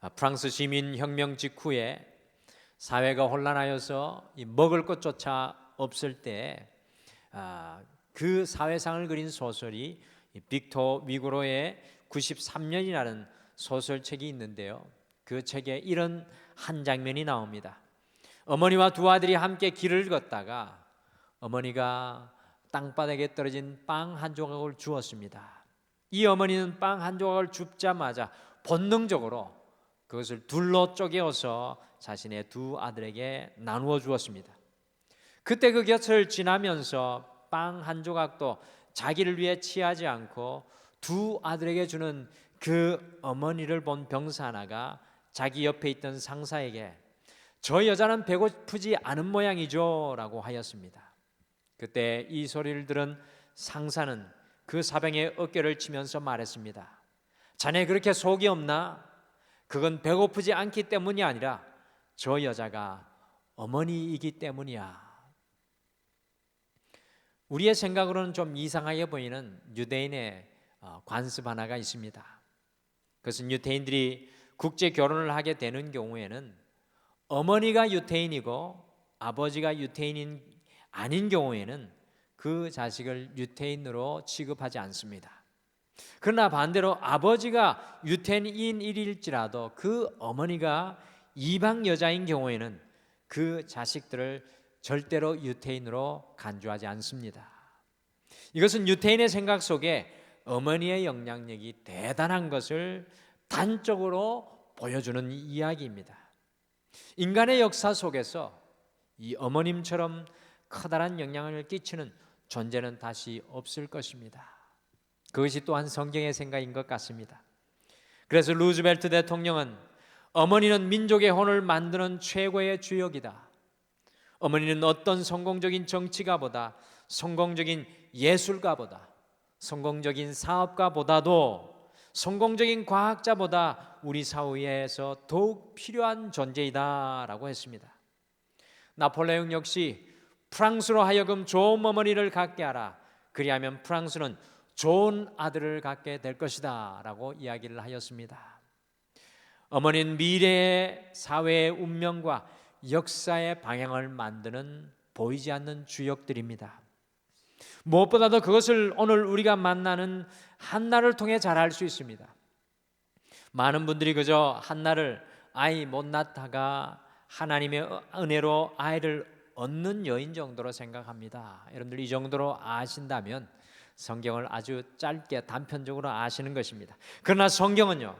아, 프랑스 시민 혁명 직후에 사회가 혼란하여서 이 먹을 것조차 없을 때 그 사회상을 그린 소설이 이 빅토 위고로의 93년이라는 소설책이 있는데요. 그 책에 이런 한 장면이 나옵니다. 어머니와 두 아들이 함께 길을 걷다가 어머니가 땅바닥에 떨어진 빵 한 조각을 주었습니다. 이 어머니는 빵 한 조각을 줍자마자 본능적으로 그것을 둘로 쪼개어서 자신의 두 아들에게 나누어 주었습니다. 그때 그 곁을 지나면서 빵 한 조각도 자기를 위해 취하지 않고 두 아들에게 주는 그 어머니를 본 병사 하나가 자기 옆에 있던 상사에게 저 여자는 배고프지 않은 모양이죠 라고 하였습니다. 그때 이 소리를 들은 상사는 그 사병의 어깨를 치면서 말했습니다. 자네 그렇게 속이 없나? 그건 배고프지 않기 때문이 아니라 저 여자가 어머니이기 때문이야. 우리의 생각으로는 좀 이상하게 보이는 유대인의 어, 관습 하나가 있습니다. 그것은 유대인들이 국제 결혼을 하게 되는 경우에는 어머니가 유태인이고 아버지가 유태인인 아닌 경우에는 그 자식을 유태인으로 취급하지 않습니다. 그러나 반대로 아버지가 유태인일일지라도 그 어머니가 이방 여자인 경우에는 그 자식들을 절대로 유태인으로 간주하지 않습니다. 이것은 유태인의 생각 속에 어머니의 영향력이 대단한 것을 단적으로 보여주는 이야기입니다. 인간의 역사 속에서 이 어머님처럼 커다란 영향을 끼치는 존재는 다시 없을 것입니다. 그것이 또한 성경의 생각인 것 같습니다. 그래서 루즈벨트 대통령은 어머니는 민족의 혼을 만드는 최고의 주역이다. 어머니는 어떤 성공적인 정치가보다 성공적인 예술가보다 성공적인 사업가보다도 성공적인 과학자보다 우리 사회에서 더욱 필요한 존재이다라고 했습니다. 나폴레옹 역시 프랑스로 하여금 좋은 어머니를 갖게 하라. 그리하면 프랑스는 좋은 아들을 갖게 될 것이다 라고 이야기를 하였습니다. 어머니는 미래의 사회의 운명과 역사의 방향을 만드는 보이지 않는 주역들입니다. 무엇보다도 그것을 오늘 우리가 만나는 한나를 통해 잘 알 수 있습니다. 많은 분들이 그저 한나를 아이 못 낳다가 하나님의 은혜로 아이를 얻는 여인 정도로 생각합니다. 여러분들 이 정도로 아신다면 성경을 아주 짧게 단편적으로 아시는 것입니다. 그러나 성경은요.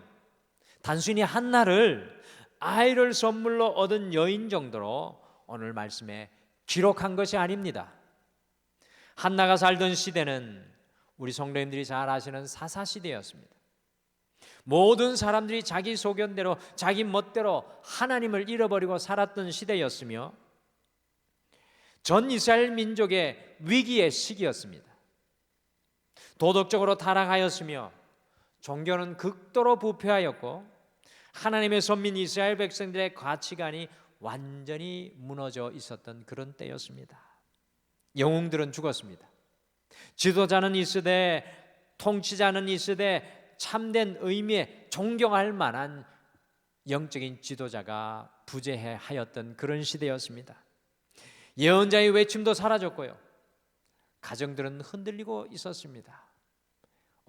단순히 한나를 아이를 선물로 얻은 여인 정도로 오늘 말씀에 기록한 것이 아닙니다. 한나가 살던 시대는 우리 성도님들이 잘 아시는 사사 시대였습니다. 모든 사람들이 자기 소견대로 자기 멋대로 하나님을 잃어버리고 살았던 시대였으며 전 이스라엘 민족의 위기의 시기였습니다. 도덕적으로 타락하였으며 종교는 극도로 부패하였고 하나님의 선민 이스라엘 백성들의 가치관이 완전히 무너져 있었던 그런 때였습니다. 영웅들은 죽었습니다. 지도자는 있으되 통치자는 있으되 참된 의미에 존경할 만한 영적인 지도자가 부재해 하였던 그런 시대였습니다. 예언자의 외침도 사라졌고요. 가정들은 흔들리고 있었습니다.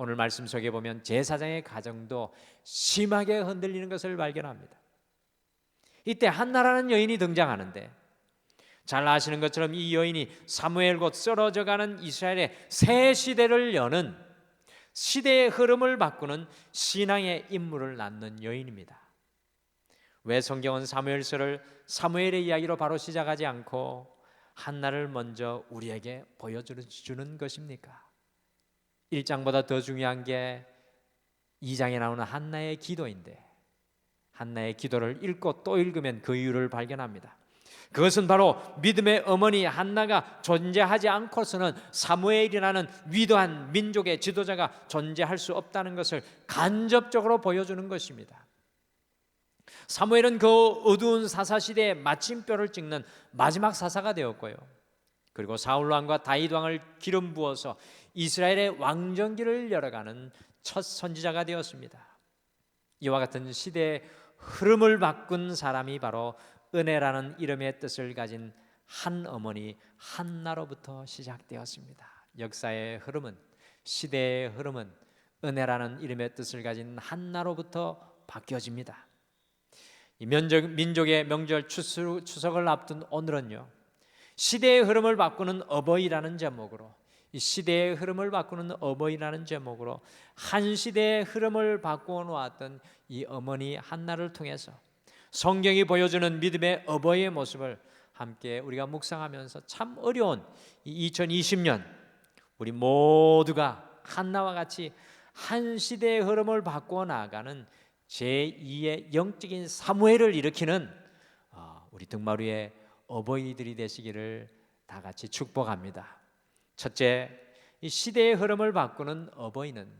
오늘 말씀 속에 보면 제사장의 가정도 심하게 흔들리는 것을 발견합니다. 이때 한나라는 여인이 등장하는데 잘 아시는 것처럼 이 여인이 사무엘 곧 썰어져가는 이스라엘의 새 시대를 여는 시대의 흐름을 바꾸는 신앙의 인물을 낳는 여인입니다. 왜 성경은 사무엘서를 사무엘의 이야기로 바로 시작하지 않고 한나를 먼저 우리에게 보여주는 것입니까? 1장보다 더 중요한 게 2장에 나오는 한나의 기도인데 한나의 기도를 읽고 또 읽으면 그 이유를 발견합니다. 그것은 바로 믿음의 어머니 한나가 존재하지 않고서는 사무엘이라는 위대한 민족의 지도자가 존재할 수 없다는 것을 간접적으로 보여주는 것입니다. 사무엘은 그 어두운 사사 시대의 마침표를 찍는 마지막 사사가 되었고요. 그리고 사울 왕과 다윗 왕을 기름 부어서 이스라엘의 왕정기를 열어가는 첫 선지자가 되었습니다. 이와 같은 시대의 흐름을 바꾼 사람이 바로 은혜라는 이름의 뜻을 가진 한 어머니 한나로부터 시작되었습니다. 역사의 흐름은 시대의 흐름은 은혜라는 이름의 뜻을 가진 한나로부터 바뀌어집니다. 이 면적, 민족의 명절 추수, 추석을 앞둔 오늘은요 시대의 흐름을 바꾸는 어버이라는 제목으로 이 시대의 흐름을 바꾸는 어버이라는 제목으로 한 시대의 흐름을 바꾸어 놓았던 이 어머니 한나를 통해서 성경이 보여주는 믿음의 어버이의 모습을 함께 우리가 묵상하면서 참 어려운 이 2020년 우리 모두가 한나와 같이 한 시대의 흐름을 바꾸어 나가는 제2의 영적인 사무엘을 일으키는 어, 우리 위에 어버이들이 되시기를 다 같이 축복합니다. 첫째, 이 시대의 흐름을 바꾸는 어버이는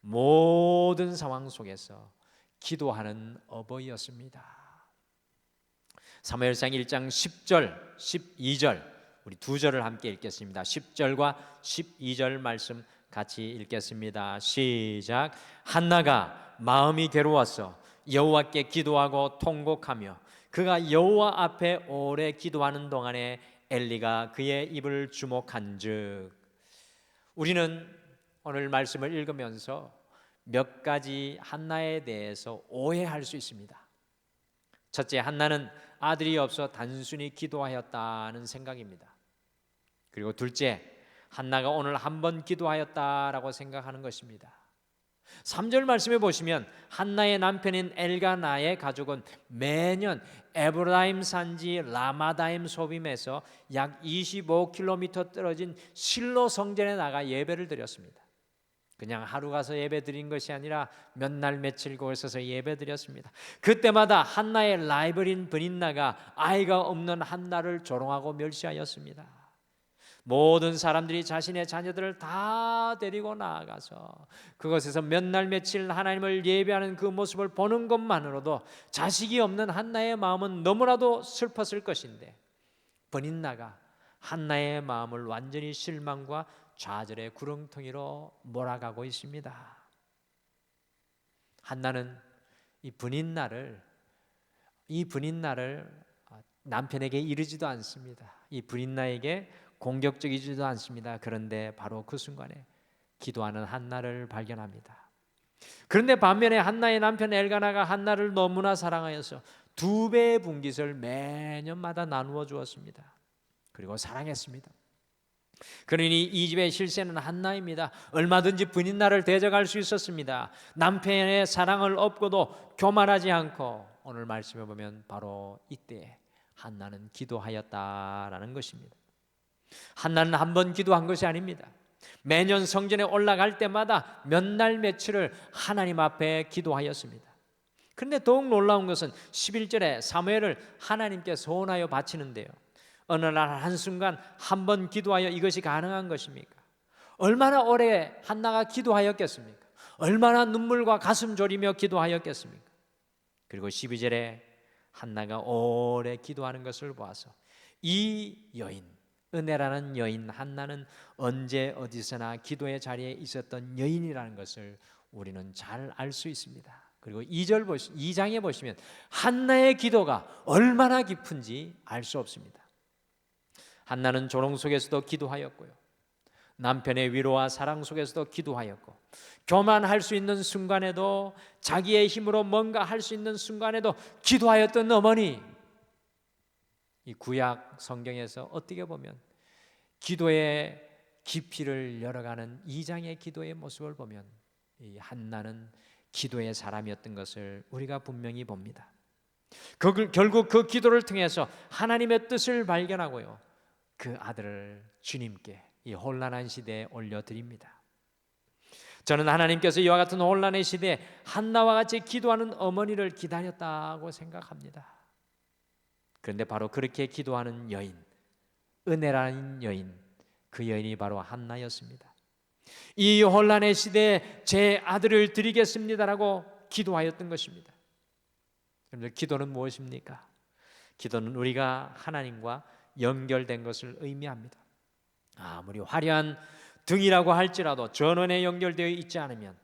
모든 상황 속에서 기도하는 어버이였습니다. 사무엘상 1장 10절, 12절 우리 두 절을 함께 읽겠습니다. 10절과 12절 말씀 같이 읽겠습니다. 시작. 한나가 마음이 괴로웠어 여호와께 기도하고 통곡하며 그가 여호와 앞에 오래 기도하는 동안에 엘리가 그의 입을 주목한즉 우리는 오늘 말씀을 읽으면서 몇 가지 한나에 대해서 오해할 수 있습니다. 첫째, 한나는 아들이 없어 단순히 기도하였다는 생각입니다. 그리고 둘째, 한나가 오늘 한 번 기도하였다라고 생각하는 것입니다. 3절 말씀에 보시면 한나의 남편인 엘가나의 가족은 매년 에브라임 산지 라마다임 소빔에서 약 25km 떨어진 실로 성전에 나가 예배를 드렸습니다. 그냥 하루 가서 예배 드린 것이 아니라 몇 날 며칠 거기서 예배 드렸습니다. 그때마다 한나의 라이벌인 브닌나가 아이가 없는 한나를 조롱하고 멸시하였습니다. 모든 사람들이 자신의 자녀들을 다 데리고 나아가서 그것에서 몇 날 며칠 하나님을 예배하는 그 모습을 보는 것만으로도 자식이 없는 한나의 마음은 너무나도 슬펐을 것인데 버닌나가 한나의 마음을 완전히 실망과 좌절의 구렁텅이로 몰아가고 있습니다. 한나는 이 분인날을 이 분인날을 남편에게 이르지도 않습니다. 이 분인나에게 공격적이지도 않습니다. 그런데 바로 그 순간에 기도하는 한나를 발견합니다. 그런데 반면에 한나의 남편 엘가나가 한나를 너무나 사랑하여서 두 배의 분깃을 매년마다 나누어 주었습니다. 그리고 사랑했습니다. 그러니 이 집의 실세는 한나입니다. 얼마든지 분인 나를 대적할 수 있었습니다. 남편의 사랑을 업고도 교만하지 않고 오늘 말씀해 보면 바로 이때 한나는 기도하였다라는 것입니다. 한나는 한 번 기도한 것이 아닙니다. 매년 성전에 올라갈 때마다 몇 날 며칠을 하나님 앞에 기도하였습니다. 그런데 더욱 놀라운 것은 11절에 사무엘을 하나님께 소원하여 바치는데요. 어느 날 한순간 한 번 기도하여 이것이 가능한 것입니까? 얼마나 오래 한나가 기도하였겠습니까? 얼마나 눈물과 가슴 졸이며 기도하였겠습니까? 그리고 12절에 한나가 오래 기도하는 것을 보아서 이 여인 은혜라는 여인 한나는 언제 어디서나 기도의 자리에 있었던 여인이라는 것을 우리는 잘 알 수 있습니다. 그리고 2절 보시 2장에 보시면 한나의 기도가 얼마나 깊은지 알 수 없습니다. 한나는 조롱 속에서도 기도하였고요. 남편의 위로와 사랑 속에서도 기도하였고 교만할 수 있는 순간에도 자기의 힘으로 뭔가 할 수 있는 순간에도 기도하였던 어머니 이 구약 성경에서 어떻게 보면 기도의 깊이를 열어가는 이장의 기도의 모습을 보면 이 한나는 기도의 사람이었던 것을 우리가 분명히 봅니다. 그, 결국 그 기도를 통해서 하나님의 뜻을 발견하고요. 그 아들을 주님께 이 혼란한 시대에 올려드립니다. 저는 하나님께서 이와 같은 혼란의 시대에 한나와 같이 기도하는 어머니를 기다렸다고 생각합니다. 그런데 바로 그렇게 기도하는 여인, 은혜라는 여인, 그 여인이 바로 한나였습니다. 이 혼란의 시대에 제 아들을 드리겠습니다라고 기도하였던 것입니다. 여러분들 기도는 무엇입니까? 기도는 우리가 하나님과 연결된 것을 의미합니다. 아무리 화려한 등이라고 할지라도 전원에 연결되어 있지 않으면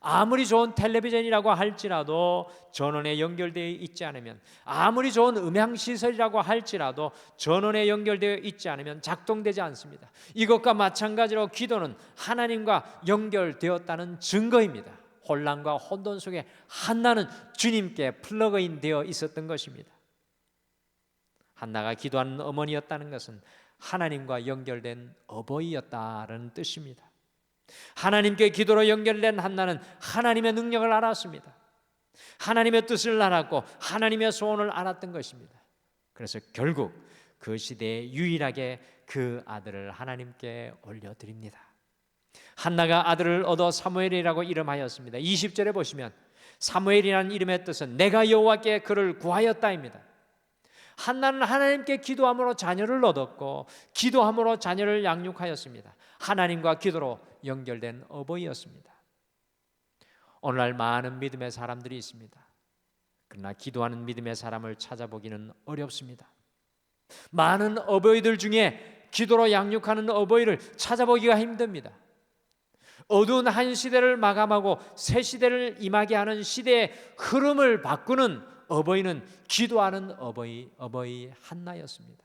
아무리 좋은 텔레비전이라고 할지라도 전원에 연결되어 있지 않으면 아무리 좋은 음향 시설이라고 할지라도 전원에 연결되어 있지 않으면 작동되지 않습니다. 이것과 마찬가지로 기도는 하나님과 연결되었다는 증거입니다. 혼란과 혼돈 속에 한나는 주님께 플러그인 되어 있었던 것입니다. 한나가 기도하는 어머니였다는 것은 하나님과 연결된 어버이였다는 뜻입니다. 하나님께 기도로 연결된 한나는 하나님의 능력을 알았습니다. 하나님의 뜻을 알았고 하나님의 소원을 알았던 것입니다. 그래서 결국 그 시대에 유일하게 그 아들을 하나님께 올려드립니다. 한나가 아들을 얻어 사무엘이라고 이름하였습니다. 20절에 보시면 사무엘이라는 이름의 뜻은 내가 여호와께 그를 구하였다입니다. 한나는 하나님께 기도함으로 자녀를 얻었고 기도함으로 자녀를 양육하였습니다. 하나님과 기도로 연결된 어버이였습니다. 오늘날 많은 믿음의 사람들이 있습니다. 그러나 기도하는 믿음의 사람을 찾아보기는 어렵습니다. 많은 어버이들 중에 기도로 양육하는 어버이를 찾아보기가 힘듭니다. 어두운 한 시대를 마감하고 새 시대를 임하게 하는 시대의 흐름을 바꾸는 어버이는 기도하는 어버이 어버이 한나였습니다.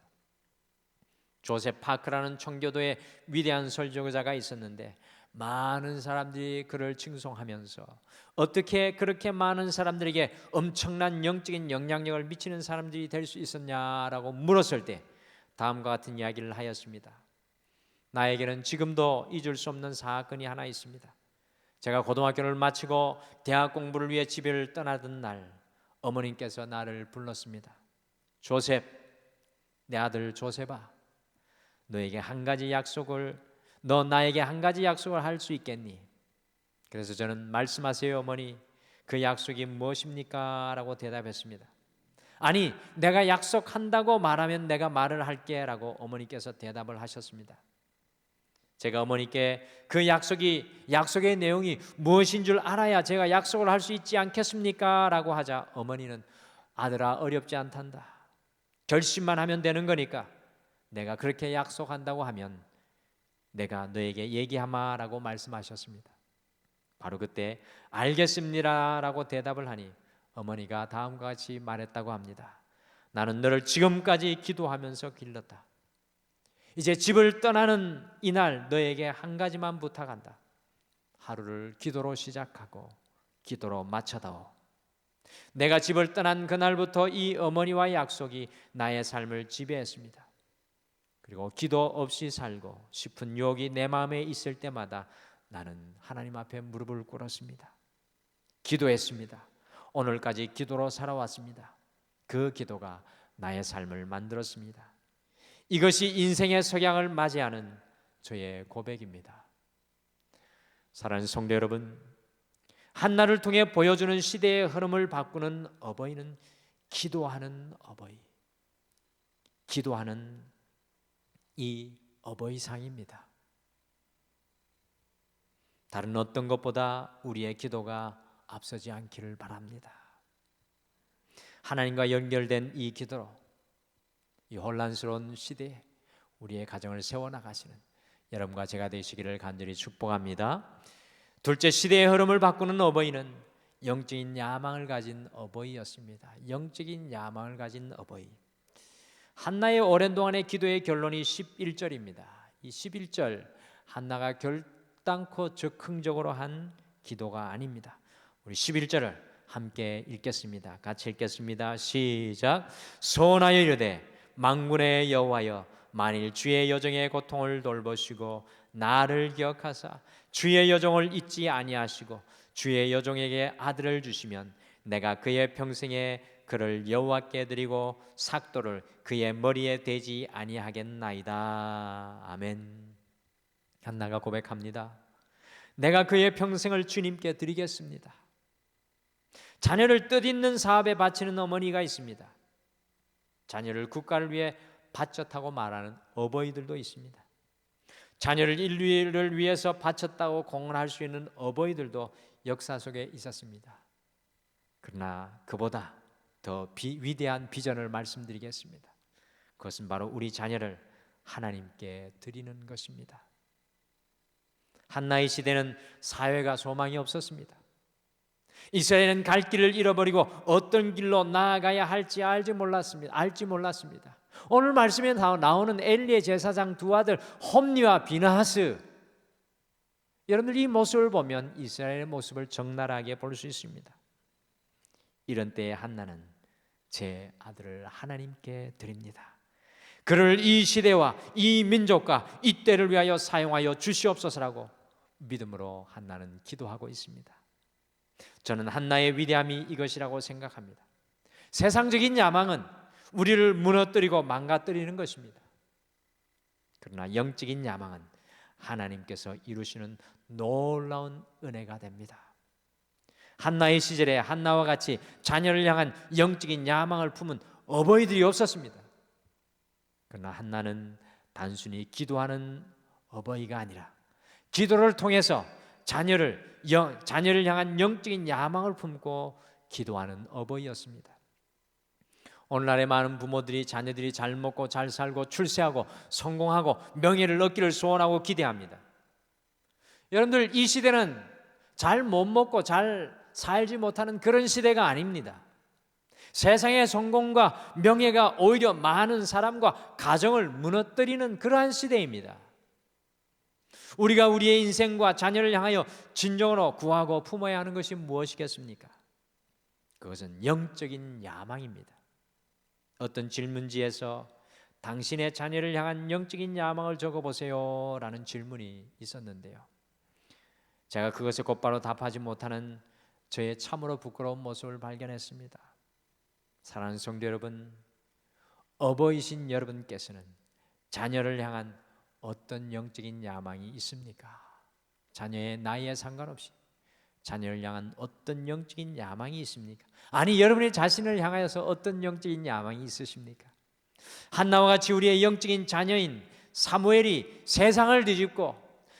조셉 파크라는 청교도의 위대한 설교자가 있었는데 많은 사람들이 그를 칭송하면서 어떻게 그렇게 많은 사람들에게 엄청난 영적인 영향력을 미치는 사람들이 될 수 있었냐라고 물었을 때 다음과 같은 이야기를 하였습니다. 나에게는 지금도 잊을 수 없는 사건이 하나 있습니다. 제가 고등학교를 마치고 대학 공부를 위해 집을 떠나던 날 어머님께서 나를 불렀습니다. 조셉, 내 아들 조셉아, 너에게 한 가지 약속을 너 나에게 한 가지 약속을 할 수 있겠니? 그래서 저는 말씀하세요 어머니 그 약속이 무엇입니까? 라고 대답했습니다. 아니 내가 약속한다고 말하면 내가 말을 할게 라고 어머니께서 대답을 하셨습니다. 제가 어머니께 그 약속이 약속의 내용이 무엇인 줄 알아야 제가 약속을 할 수 있지 않겠습니까? 라고 하자 어머니는 아들아 어렵지 않단다. 결심만 하면 되는 거니까 내가 그렇게 약속한다고 하면 내가 너에게 얘기하마라고 말씀하셨습니다. 바로 그때 알겠습니다라고 대답을 하니 어머니가 다음과 같이 말했다고 합니다. 나는 너를 지금까지 기도하면서 길렀다. 이제 집을 떠나는 이날 너에게 한 가지만 부탁한다. 하루를 기도로 시작하고 기도로 마쳐다오. 내가 집을 떠난 그날부터 이 어머니와의 약속이 나의 삶을 지배했습니다. 그리고 기도 없이 살고 싶은 유혹이 내 마음에 있을 때마다 나는 하나님 앞에 무릎을 꿇었습니다. 기도했습니다. 오늘까지 기도로 살아왔습니다. 그 기도가 나의 삶을 만들었습니다. 이것이 인생의 석양을 맞이하는 저의 고백입니다. 사랑하는 성도 여러분, 한나를 통해 보여주는 시대의 흐름을 바꾸는 어버이는 기도하는 어버이, 기도하는 이 어버이상입니다. 다른 어떤 것보다 우리의 기도가 앞서지 않기를 바랍니다. 하나님과 연결된 이 기도로 이 혼란스러운 시대에 우리의 가정을 세워 나가시는 여러분과 제가 되시기를 간절히 축복합니다. 둘째 시대의 흐름을 바꾸는 어버이는 영적인 야망을 가진 어버이였습니다. 영적인 야망을 가진 어버이. 한나의 오랜 동안의 기도의 결론이 11절입니다. 이 11절 한나가 결단코 적극적으로 한 기도가 아닙니다. 우리 11절을 함께 읽겠습니다. 같이 읽겠습니다. 시작. 소원하여 이르되 망군의 여호와여 만일 주의 여정의 고통을 돌보시고 나를 기억하사 주의 여정을 잊지 아니하시고 주의 여종에게 아들을 주시면 내가 그의 평생에 그를 여호와께 드리고 삭도를 그의 머리에 대지 아니하겠나이다. 아멘. 한나가 고백합니다. 내가 그의 평생을 주님께 드리겠습니다. 자녀를 뜻 있는 사업에 바치는 어머니가 있습니다. 자녀를 국가를 위해 바쳤다고 말하는 어버이들도 있습니다. 자녀를 인류를 위해서 바쳤다고 공언할 수 있는 어버이들도 역사 속에 있었습니다. 그러나 그보다 더 비, 위대한 비전을 말씀드리겠습니다. 그것은 바로 우리 자녀를 하나님께 드리는 것입니다. 한나의 시대는 사회가 소망이 없었습니다. 이스라엘은 갈 길을 잃어버리고 어떤 길로 나아가야 할지 알지 몰랐습니다. 알지 몰랐습니다. 오늘 말씀에 나오는 엘리의 제사장 두 아들 홈니와 비나하스 여러분들 이 모습을 보면 이스라엘의 모습을 적나라하게 볼 수 있습니다. 이런 때에 한나는 제 아들을 하나님께 드립니다. 그를 이 시대와 이 민족과 이 때를 위하여 사용하여 주시옵소서라고 믿음으로 한나는 기도하고 있습니다. 저는 한나의 위대함이 이것이라고 생각합니다. 세상적인 야망은 우리를 무너뜨리고 망가뜨리는 것입니다. 그러나 영적인 야망은 하나님께서 이루시는 놀라운 은혜가 됩니다. 한나의 시절에 한나와 같이 자녀를 향한 영적인 야망을 품은 어버이들이 없었습니다. 그러나 한나는 단순히 기도하는 어버이가 아니라 기도를 통해서 자녀를 영, 자녀를 향한 영적인 야망을 품고 기도하는 어버이였습니다. 오늘날의 많은 부모들이 자녀들이 잘 먹고 잘 살고 출세하고 성공하고 명예를 얻기를 소원하고 기대합니다. 여러분들 이 시대는 잘 못 먹고 잘 살지 못하는 그런 시대가 아닙니다. 세상의 성공과 명예가 오히려 많은 사람과 가정을 무너뜨리는 그러한 시대입니다. 우리가 우리의 인생과 자녀를 향하여 진정으로 구하고 품어야 하는 것이 무엇이겠습니까? 그것은 영적인 야망입니다. 어떤 질문지에서 당신의 자녀를 향한 영적인 야망을 적어보세요 라는 질문이 있었는데요. 제가 그것에 곧바로 답하지 못하는 저의 참으로 부끄러운 모습을 발견했습니다. 사랑하는 성도 여러분, 어버이신 여러분께서는 자녀를 향한 어떤 영적인 야망이 있습니까? 자녀의 나이에 상관없이 자녀를 향한 어떤 영적인 야망이 있습니까? 아니 여러분의 자신을 향하여서 어떤 영적인 야망이 있으십니까? 한나와 같이 우리의 영적인 자녀인 사무엘이 세상을 뒤집고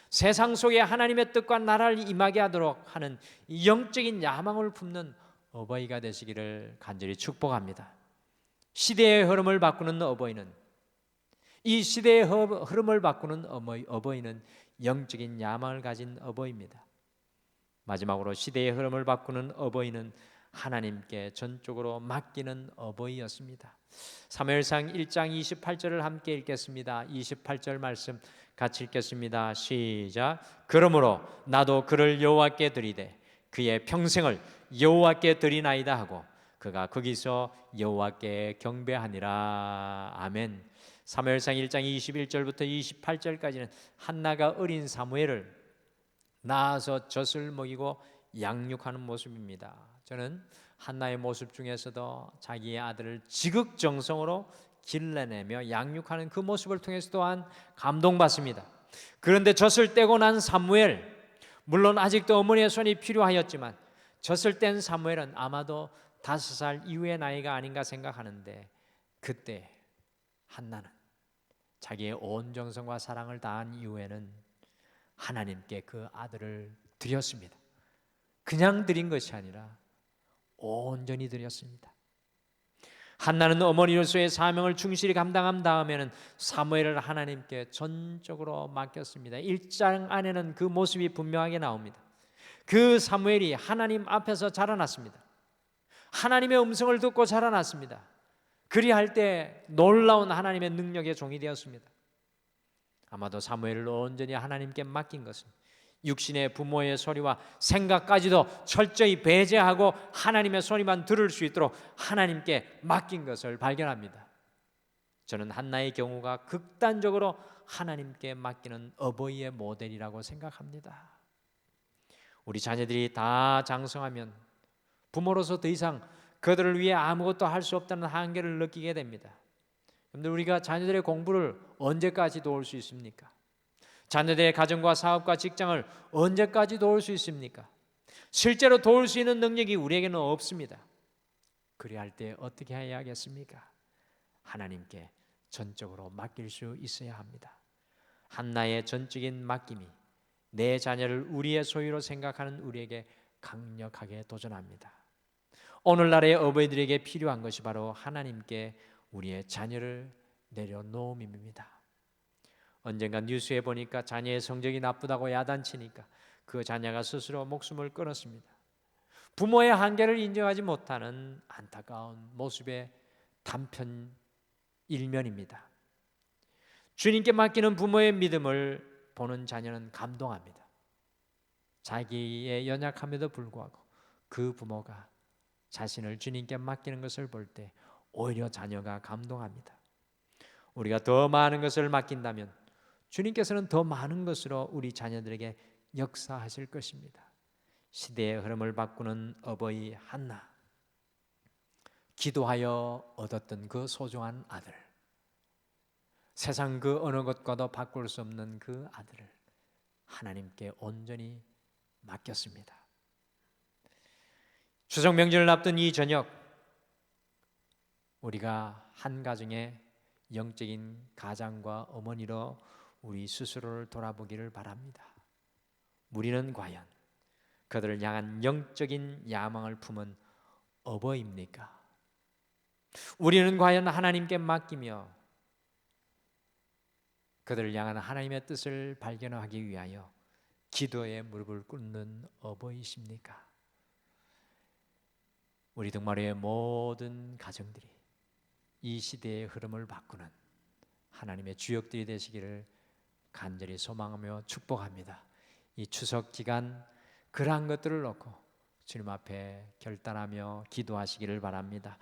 세상 속에 하나님의 뜻과 나라를 임하게 하도록 하는 영적인 야망을 품는 어버이가 되시기를 간절히 축복합니다. 시대의 흐름을 바꾸는 어버이는 이 시대의 흐름을 바꾸는 어버이는 영적인 야망을 가진 어버이입니다. 마지막으로 시대의 흐름을 바꾸는 어버이는 하나님께 전적으로 맡기는 어버이였습니다. 사무엘상 1장 28절을 함께 읽겠습니다. 28절 말씀 같이 읽겠습니다. 시작. 그러므로 나도 그를 여호와께 드리되 그의 평생을 여호와께 드리나이다 하고 그가 거기서 여호와께 경배하니라. 아멘. 사무엘상 1장 21절부터 28절까지는 한나가 어린 사무엘을 낳아서 젖을 먹이고 양육하는 모습입니다. 저는 한나의 모습 중에서도 자기의 아들을 지극정성으로 길러내며 양육하는 그 모습을 통해서 또한 감동받습니다. 그런데 젖을 떼고 난 사무엘, 물론 아직도 어머니의 손이 필요하였지만 젖을 뗀 사무엘은 아마도 다섯 살 이후의 나이가 아닌가 생각하는데 그때 한나는 자기의 온 정성과 사랑을 다한 이후에는 하나님께 그 아들을 드렸습니다. 그냥 드린 것이 아니라 온전히 드렸습니다. 한나는 어머니로서의 사명을 충실히 감당한 다음에는 사무엘을 하나님께 전적으로 맡겼습니다. 1장 안에는 그 모습이 분명하게 나옵니다. 그 사무엘이 하나님 앞에서 자라났습니다. 하나님의 음성을 듣고 자라났습니다. 그리할 때 놀라운 하나님의 능력의 종이 되었습니다. 아마도 사무엘을 온전히 하나님께 맡긴 것은 육신의 부모의 소리와 생각까지도 철저히 배제하고 하나님의 소리만 들을 수 있도록 하나님께 맡긴 것을 발견합니다. 저는 한나의 경우가 극단적으로 하나님께 맡기는 어버이의 모델이라고 생각합니다. 우리 자녀들이 다 장성하면 부모로서 더 이상 그들을 위해 아무것도 할 수 없다는 한계를 느끼게 됩니다. 그런데 우리가 자녀들의 공부를 언제까지 도울 수 있습니까? 자녀들의 가정과 사업과 직장을 언제까지 도울 수 있습니까? 실제로 도울 수 있는 능력이 우리에게는 없습니다. 그리할 때 어떻게 해야겠습니까? 하나님께 전적으로 맡길 수 있어야 합니다. 한나의 전적인 맡김이 내 자녀를 우리의 소유로 생각하는 우리에게 강력하게 도전합니다. 오늘날의 어버이들에게 필요한 것이 바로 하나님께 우리의 자녀를 내려놓음입니다. 언젠가 뉴스에 보니까 자녀의 성적이 나쁘다고 야단치니까 그 자녀가 스스로 목숨을 끊었습니다. 부모의 한계를 인정하지 못하는 안타까운 모습의 단편 일면입니다. 주님께 맡기는 부모의 믿음을 보는 자녀는 감동합니다. 자기의 연약함에도 불구하고 그 부모가 자신을 주님께 맡기는 것을 볼 때 오히려 자녀가 감동합니다. 우리가 더 많은 것을 맡긴다면 주님께서는 더 많은 것으로 우리 자녀들에게 역사하실 것입니다. 시대의 흐름을 바꾸는 어버이 한나 기도하여 얻었던 그 소중한 아들 세상 그 어느 것과도 바꿀 수 없는 그 아들을 하나님께 온전히 맡겼습니다. 추석 명절을 앞둔 이 저녁 우리가 한 가정의 영적인 가장과 어머니로 우리 스스로를 돌아보기를 바랍니다. 우리는 과연 그들을 향한 영적인 야망을 품은 어버입니까? 우리는 과연 하나님께 맡기며 그들을 향한 하나님의 뜻을 발견하기 위하여 기도의 무릎을 꿇는 어버이십니까? 우리 동마리의 모든 가정들이 이 시대의 흐름을 바꾸는 하나님의 주역들이 되시기를 간절히 소망하며 축복합니다. 이 추석 기간 그러한 것들을 놓고 주님 앞에 결단하며 기도하시기를 바랍니다.